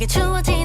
내게 주어진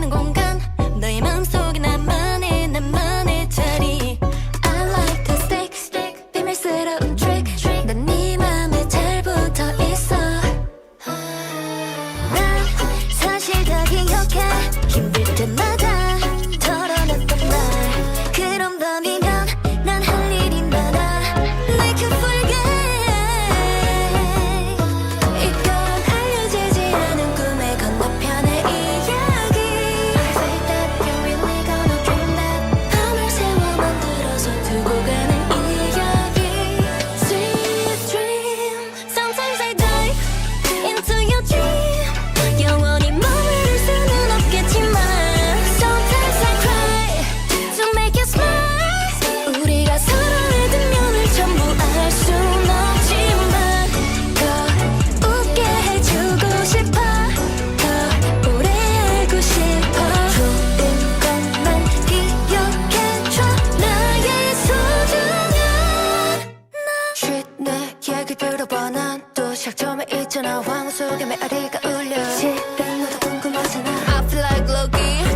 지켜봐 난 또 시작점에 있잖아. 황후 속에 메아리가 울려. 집에 너도 궁금하잖아. I feel like Loki.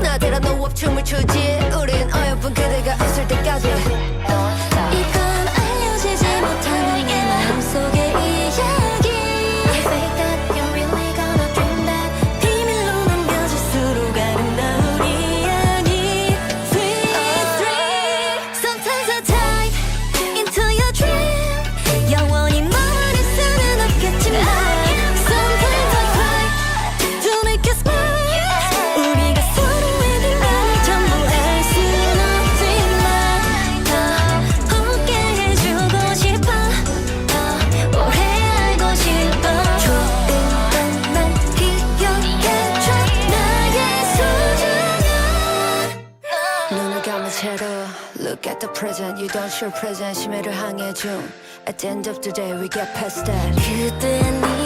Look at the present, you don't show present 심해를 향해 중 At the end of the day, we get past that. 그때 네